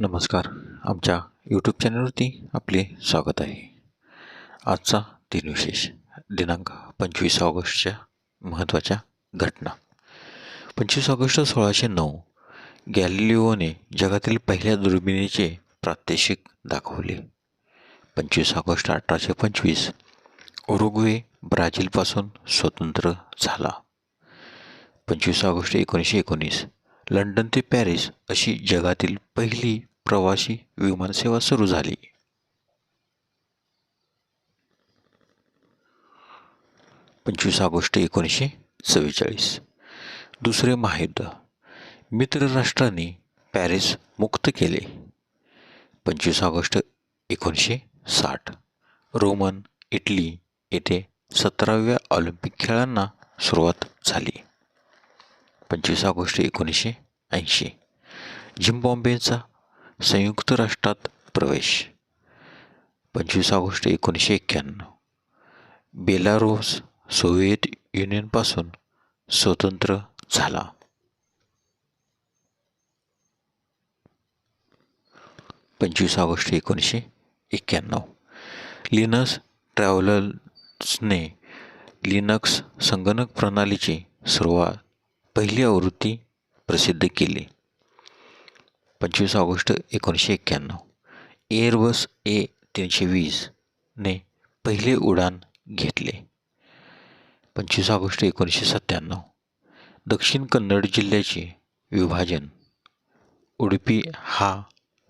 नमस्कार. आमच्या यूट्यूब चॅनलवरती आपले स्वागत आहे. आजचा दिनविशेष दिनांक पंचवीस ऑगस्टच्या महत्त्वाच्या घटना. पंचवीस ऑगस्ट सोळाशे नऊ गॅलिलिओने जगातील पहिल्या दुर्बिणीचे प्रात्यक्षिक दाखवले. पंचवीस ऑगस्ट अठराशे पंचवीस उरुग्वे ब्राझीलपासून स्वतंत्र झाला. पंचवीस ऑगस्ट एकोणीसशे एकोणीस लंडन ते पॅरिस अशी जगातील पहिली प्रवासी विमानसेवा सुरू झाली. पंचवीस ऑगस्ट एकोणीसशे चव्वेचाळीस दुसरे महायुद्ध. मित्र राष्ट्रांनी पॅरिस मुक्त केले. पंचवीस ऑगस्ट एकोणीसशे साठ. रोमन इटली येथे सतराव्या ऑलिम्पिक खेळांना सुरुवात झाली. पंचवीस ऑगस्ट एकोणीसशे ऐंशी. झिम्बॉम्बेचा संयुक्त राष्ट्रात प्रवेश. पंचवीस ऑगस्ट एकोणीसशे एक्क्याण्णव. बेलारोस सोव्हिएत युनियनपासून स्वतंत्र झाला. पंचवीस ऑगस्ट एकोणीसशे एक्क्याण्णव. लिनस ट्रॅव्हलर्सने लिनक्स संगणक प्रणालीची सुरुवात पहिली आवृत्ती प्रसिद्ध केली. पंचवीस ऑगस्ट एकोणीसशे एक्क्याण्णव. एअरबस ए तीनशे वीसने पहिले उडान घेतले. पंचवीस ऑगस्ट एकोणीसशे सत्त्याण्णव. दक्षिण कन्नड जिल्ह्याचे विभाजन. उडुपी हा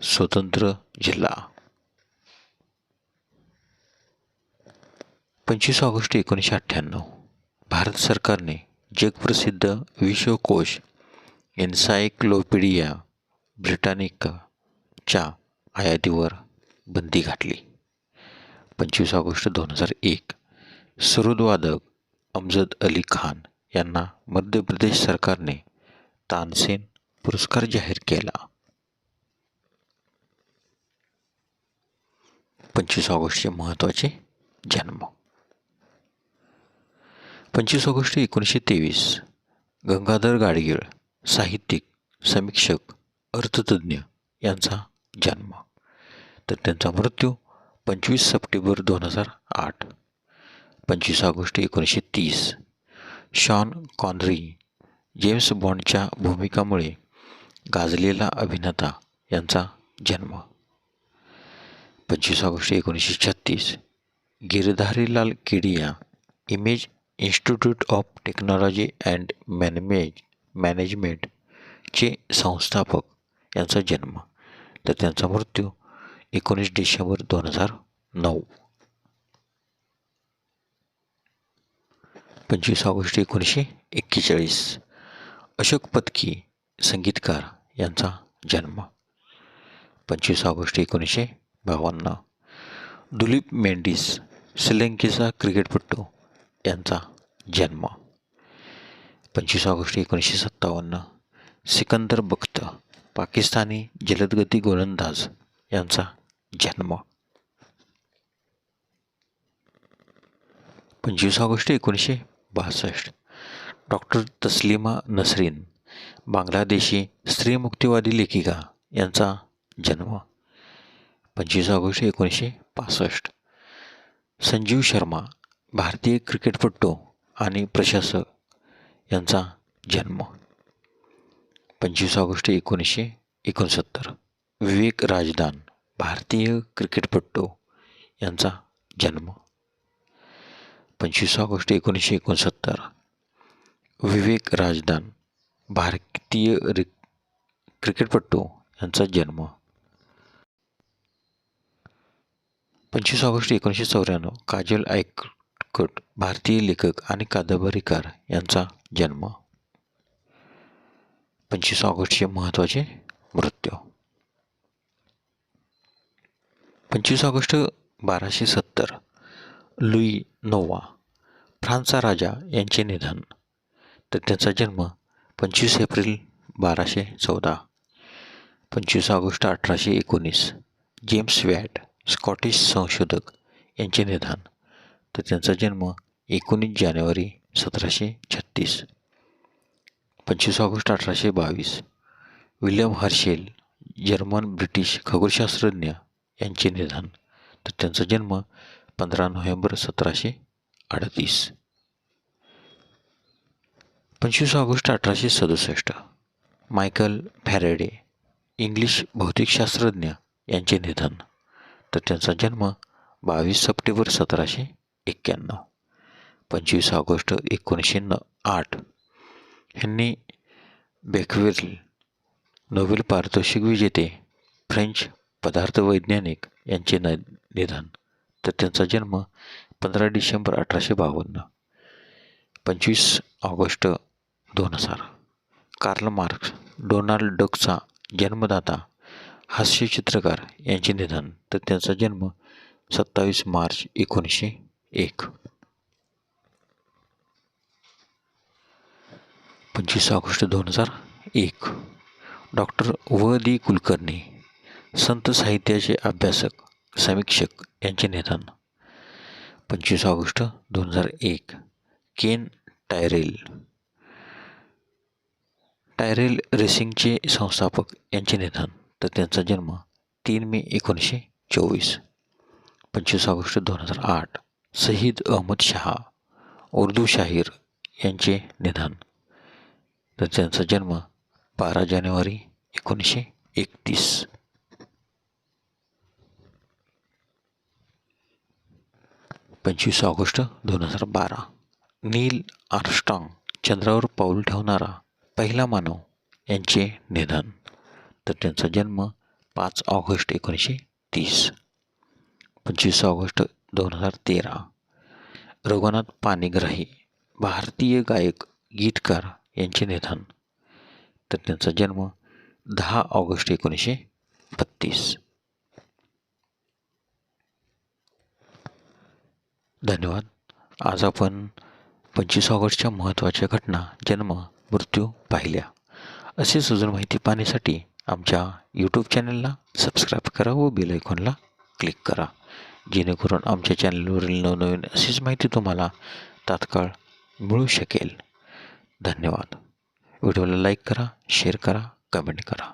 स्वतंत्र जिल्हा. पंचवीस ऑगस्ट एकोणीसशे अठ्ठ्याण्णव. भारत सरकारने जगप्रसिद्ध विश्वकोश एन्सायक्लोपीडिया ब्रिटानिकाच्या आयातीवर बंदी घातली. पंचवीस ऑगस्ट दोन हजार एक सरोदवादक अमजद अली खान यांना मध्य प्रदेश सरकारने तानसेन पुरस्कार जाहीर केला. पंचवीस ऑगस्टचे महत्त्वाचे जन्म पंचवीस ऑगस्ट एकोणीसशे तेवीस. गंगाधर गाडगीळ साहित्यिक समीक्षक अर्थतज्ज्ञ यांचा जन्म. तर त्यांचा मृत्यू पंचवीस सप्टेंबर दोन हजार आठ. पंचवीस ऑगस्ट एकोणीसशे तीस. शॉन कॉनरी जेम्स बॉन्डच्या भूमिकामुळे गाजलेला अभिनेता यांचा जन्म. पंचवीस ऑगस्ट एकोणीसशे छत्तीस. Girdharilal Kedia image institute of technology and मॅनमेज मॅनेजमेंटचे संस्थापक यांचा जन्म. तर त्यांचा मृत्यू एकोणीस डिसेंबर दोन हजार नऊ. पंचवीस ऑगस्ट एकोणीसशे एक्केचाळीस. अशोक पत्की संगीतकार यांचा जन्म. पंचवीस ऑगस्ट एकोणीसशे बावन्न. दुलीप मेंडिस श्रीलंकेचा क्रिकेटपटू. यांचा जन्म. पंचवीस ऑगस्ट एकोणीसशे सत्तावन्न. सिकंदर बख्त पाकिस्तानी जलदगती गोलंदाज यांचा जन्म. पंचवीस ऑगस्ट एकोणीसशे बासष्ट. डॉक्टर तस्लिमा नसरीन बांगलादेशी स्त्रीमुक्तीवादी लेखिका यांचा जन्म. पंचवीस ऑगस्ट एकोणीसशे पासष्ट. संजीव शर्मा भारतीय क्रिकेटपट्टू आणि प्रशासक यांचा जन्म पंचवीस ऑगस्ट एकोणीसशे एकोणसत्तर. विवेक राजदान भारतीय क्रिकेटपट्टू यांचा जन्म पंचवीस ऑगस्ट एकोणीसशे एकोणसत्तर. विवेक राजदान भारतीय रि क्रिकेटपट्टू यांचा जन्म पंचवीस ऑगस्ट एकोणीसशे चौऱ्याण्णव. काजल आयकट भारतीय लेखक आणि कादंबरीकार यांचा जन्म पंचवीस ऑगस्टचे महत्त्वाचे मृत्यू. पंचवीस ऑगस्ट बाराशे सत्तर लुई नोवा फ्रान्सचा राजा यांचे निधन. तर त्यांचा जन्म पंचवीस एप्रिल बाराशे चौदा पंचवीस ऑगस्ट अठराशे एकोणीस. जेम्स वॅट स्कॉटिश संशोधक यांचे निधन. तर त्यांचा जन्म एकोणीस जानेवारी सतराशे छत्तीस. पंचवीस ऑगस्ट अठराशे बावीस. विल्यम हर्शेल जर्मन ब्रिटिश खगोलशास्त्रज्ञ यांचे निधन. तर त्यांचा जन्म पंधरा नोव्हेंबर सतराशे अडतीस. पंचवीस ऑगस्ट अठराशे सदुसष्ट. मायकल फॅरेडे इंग्लिश भौतिकशास्त्रज्ञ यांचे निधन. तर त्यांचा जन्म बावीस सप्टेंबर सतराशे एक्क्याण्णव. पंचवीस ऑगस्ट एकोणीसशे न आठ. ह्यांनी बेकवेल नोबेल पारितोषिक विजेते फ्रेंच पदार्थवैज्ञानिक यांचे न निधन. तर त्यांचा जन्म पंधरा डिसेंबर अठराशे बावन्न. पंचवीस ऑगस्ट दोन हजार. कार्ल मार्क्स डोनाल्ड डकचा जन्मदाता हास्यचित्रकार यांचे निधन. तर त्यांचा जन्म सत्तावीस मार्च एकोणीसशे एक पंचवीस ऑगस्ट दोन हजार एक. डॉक्टर व दी कुलकर्णी संत साहित्याचे अभ्यासक समीक्षक यांचे निधन. पंचवीस ऑगस्ट दोन हजार एक. केन टायरेल टायरेल रेसिंगचे संस्थापक यांचे निधन. तर त्यांचा जन्म तीन मे एकोणीसशे चोवीस. पंचवीस ऑगस्ट दोन हजार आठ. शहीद अहमद शहा उर्दू शाहीर यांचे निधन. तर त्यांचा जन्म बारा जानेवारी एकोणीसशे एकतीस. पंचवीस ऑगस्ट दोन हजार बारा. नील आर्मस्ट्रॉंग चंद्रावर पाऊल ठेवणारा पहिला मानव यांचे निधन. तर त्यांचा जन्म पाच ऑगस्ट एकोणीसशे तीस. पंचवीस ऑगस्ट दोन हजार तेरा. रघुनाथ पाणीग्राही भारतीय गायक गीतकार यांचे निधन. तर त्यांचा जन्म दहा ऑगस्ट एकोणीसशे बत्तीस. धन्यवाद. आज आपण पंचवीस ऑगस्टच्या महत्त्वाच्या घटना जन्म मृत्यू पाहिल्या. असे सुजन माहिती पाहण्यासाठी आमच्या यूट्यूब चॅनलला सबस्क्राईब करा व बेल आयकॉनला क्लिक करा. जेणेकरून आमच्या चॅनलवरील नवनवीन अशीच माहिती तुम्हाला तात्काळ मिळू शकेल. धन्यवाद. व्हिडिओला लाईक करा शेअर करा कमेंट करा.